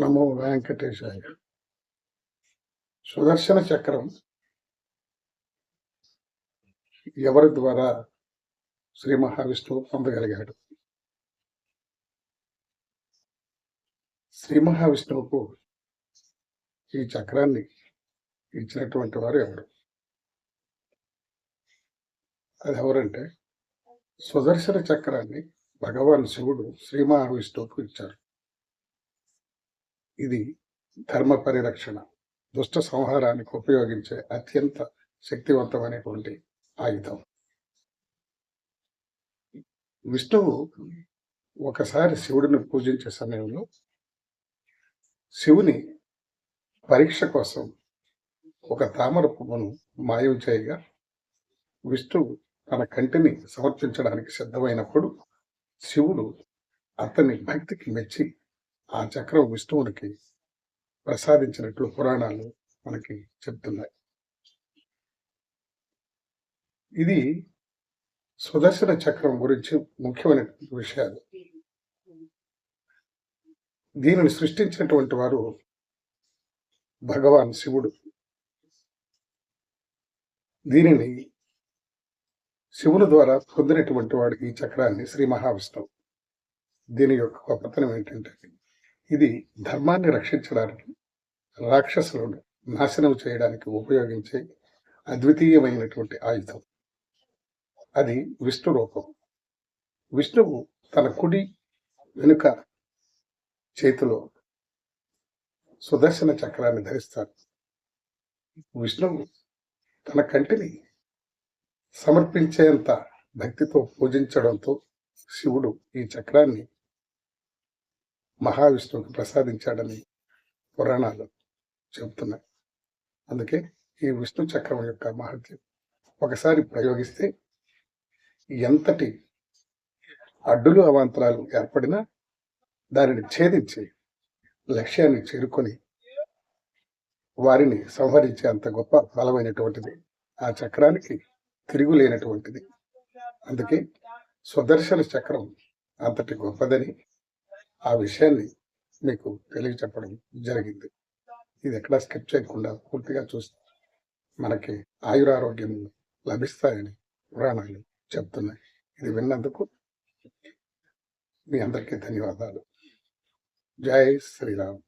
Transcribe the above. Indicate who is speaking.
Speaker 1: నమో వెంకటేశాయ. సుదర్శన చక్రం ఎవరి ద్వారా శ్రీ మహావిష్ణువు పొందగలిగాడు? శ్రీ మహావిష్ణువుకు ఈ చక్రాన్ని ఇచ్చినటువంటి వారు ఎవరు? అది ఎవరంటే సుదర్శన చక్రాన్ని భగవాన్ శివుడు శ్రీ మహావిష్ణువుకు ఇచ్చారు. ఇది ధర్మ పరిరక్షణ దుష్ట సంహారానికి ఉపయోగించే అత్యంత శక్తివంతమైనటువంటి ఆయుధం. విష్ణువు ఒకసారి శివుడిని పూజించే సమయంలో శివుని పరీక్ష కోసం ఒక తామర పువ్వును మాయం చేయగా విష్ణువు తన కంటిని సమర్పించడానికి సిద్ధమైనప్పుడు శివుడు అతని భక్తికి మెచ్చి ఆ చక్రం విష్ణువునికి ప్రసాదించినట్లు పురాణాలు మనకి చెప్తున్నాయి. ఇది సుదర్శన చక్రం గురించి ముఖ్యమైన విషయాలు. దీనిని సృష్టించినటువంటి వారు భగవాన్ శివుడు. దీనిని శివుని ద్వారా పొందినటువంటి వాడు ఈ చక్రాన్ని శ్రీ మహావిష్ణువు. దీని యొక్క గొప్పతనం ఏంటంటే ఇది ధర్మాన్ని రక్షించడానికి రాక్షసులను నాశనం చేయడానికి ఉపయోగించే అద్వితీయమైనటువంటి ఆయుధం. అది విష్ణు రూపం. విష్ణువు తన కుడి వెనుక చేతిలో సుదర్శన చక్రాన్ని ధరిస్తారు విష్ణువు తన కంటిని సమర్పించేంత భక్తితో పూజించడంతో శివుడు ఈ చక్రాన్ని మహావిష్ణువుకి ప్రసాదించాడని పురాణాలు చెబుతున్నాయి. అందుకే ఈ విష్ణు చక్రం యొక్క మహత్యం ఒకసారి ప్రయోగిస్తే ఎంతటి అడ్డులు అవాంతరాలు ఏర్పడినా దానిని ఛేదించి లక్ష్యాన్ని చేరుకొని వారిని సంహరించే అంత గొప్ప బలమైనటువంటిది ఆ చక్రానికి తిరుగులేనటువంటిది. అందుకే సుదర్శన చక్రం అంతటి గొప్పదని ఆ విషయాన్ని మీకు తెలియచెప్పడం జరిగింది. ఇది ఎక్కడా స్కిప్ చేయకుండా పూర్తిగా చూస్తే మనకి ఆయురారోగ్యం లభిస్తాయని పురాణాలు చెప్తున్నాయి. ఇది విన్నందుకు మీ అందరికీ ధన్యవాదాలు. జై శ్రీరామ్.